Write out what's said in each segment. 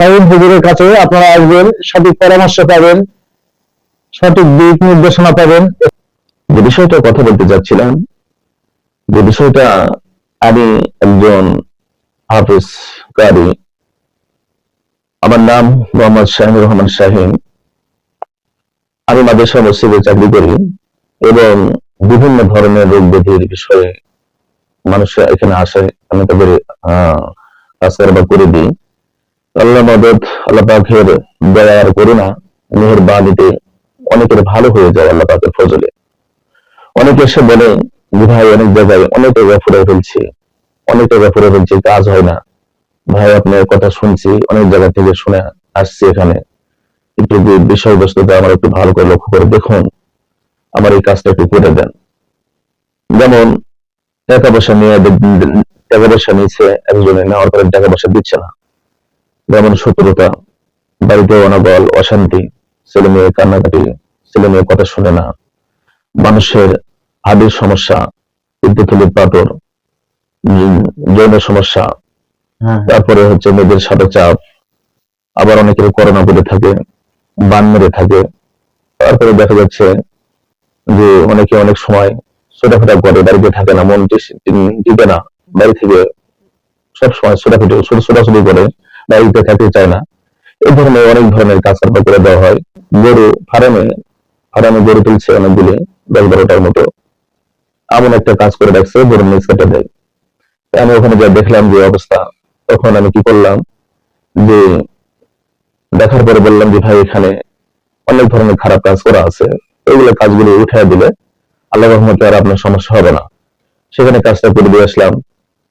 সাইদ হুজুরের কাছে আপনারা আসবেন, সঠিক পরামর্শ পাবেন, সঠিক দিক নির্দেশনা পাবেন। যে বিষয়টা কথা বলতে চাচ্ছিলাম যে বিষয়টা আমি একজন হাফিজ কারি, আমার নাম মোহাম্মদ শাহিনুর রহমান শাহিন। আমি মাদ্রাসা মসজিদে চাকরি করি এবং বিভিন্ন ধরনের রোগ ব্যাধির বিষয়ে মানুষ এখানে আসে, আমি তাদের কাজ করে দিই। আল্লাহ মদত আল্লাহ পাখের দয়ার করুণা মেহের বাণীতে অনেকের ভালো হয়ে যায় আল্লাহ ফজলে। অনেকে এসে বলে, যে ভাই, অনেক জায়গায় অনেক ফুরে ফেলছি, অনেক জায়গায় ফুরে ফেলছি, কাজ হয় না। ভাই আপনার কথা শুনছি, অনেক জায়গা থেকে শুনে আসছি এখানে। যে বিষয়বস্তুটা আমার একটু ভালো করে লক্ষ্য করে দেখুন, আমার এই কাজটা একটু করে দেন। যেমন, টাকা পয়সা নিয়ে, টাকা পয়সা নিচ্ছে একজনে নেওয়ার পরে টাকা পয়সা দিচ্ছে না। যেমন শত্রুতা বাড়িতে অনবল অশান্তি ছেলে মেয়ে কান্নাকাটি ছেলে মেয়ে কথা শুনে না। মানুষের হাড়ের সমস্যা বিদ্যুৎলির পাথর যৌন সমস্যা তারপরে হচ্ছে মেয়েদের সাথে চাপ আবার অনেকের করোনা পড়ে থাকে বান মেরে থাকে। তারপরে দেখা যাচ্ছে যে অনেকে অনেক সময় ছোটাফাটা করে বাড়িতে থাকে না মন টিকে না। বাড়ি থেকে সব সময় ছোটাফুটি ছোটাছুটি করে। বাড়িতে থাকতে চায় না। এই ধরনের অনেক ধরনের কাজ কারবার করে দেওয়া হয়। গরু ফার্মে ফার্মে গরু তুলছে অনেকগুলি দশ বারোটার মতো। এমন একটা কাজ করে রাখছে, গরুর নিচ দেয়। আমি ওখানে যা দেখলাম যে অবস্থা। তখন আমি কি করলাম যে দেখার পরে বললাম যে, ভাই, এখানে অনেক ধরনের খারাপ কাজ করা আছে। ওইগুলো কাজগুলো উঠে দিলে আল্লাহ রহমতে আর আপনার সমস্যা হবে না। সেখানে কাজটা করে দিয়ে আসলাম।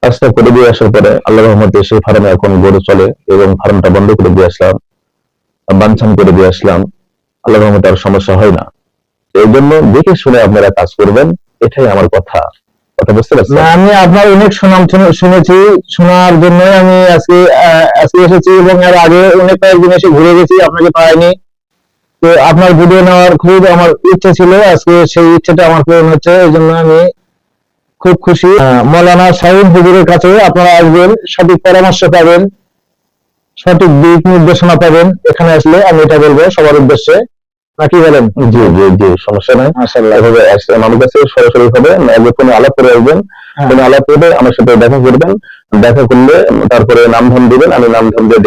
কাজটা করে দিয়ে আসার পরে আল্লাহ রহমতে সেই ফার্মে এখন গরু চলে এবং ফার্মটা বন্ধ করে দিয়ে আসলাম বানছান করে দিয়ে আসলাম। আল্লাহ রহমতে আর সমস্যা হয় না। এই জন্য দেখে শুনে আপনারা কাজ করবেন, এটাই আমার কথা। কথা বুঝতে পারছেন? আমি আপনার অনেক সুনাম শুনেছি, শোনার জন্য আমি আজকে আজকে এসেছি এবং এর আগে অনেক কয়েকদিন এসে ঘুরে গেছি, আপনাকে পাইনি। তো আপনার ভিডিও নেওয়ার খুব আমার ইচ্ছা ছিল, আজকে সেই ইচ্ছাটা আমার পূরণ হচ্ছে, এই জন্য আমি খুব খুশি। মৌলানা সাহিদ হুজুরের কাছে আপনারা আসবেন সঠিক পরামর্শ পাবেন সঠিক দিক নির্দেশনা পাবেন এখানে আসলে আমি এটা বলব সবার উদ্দেশ্যে। নাকি বলেন? জি জি জি সমস্যা নাই। মাশাআল্লাহ। এভাবে আসলে আমার কাছে সরাসরি হবে আগে ফোনে আলাপ করে আসবেন হ্যাঁ। ফোনে আলাপ করে আমার সাথে দেখা করবেন দেখা করলে তারপরে নাম ধাম দিবেন আমি নাম ধাম দিয়ে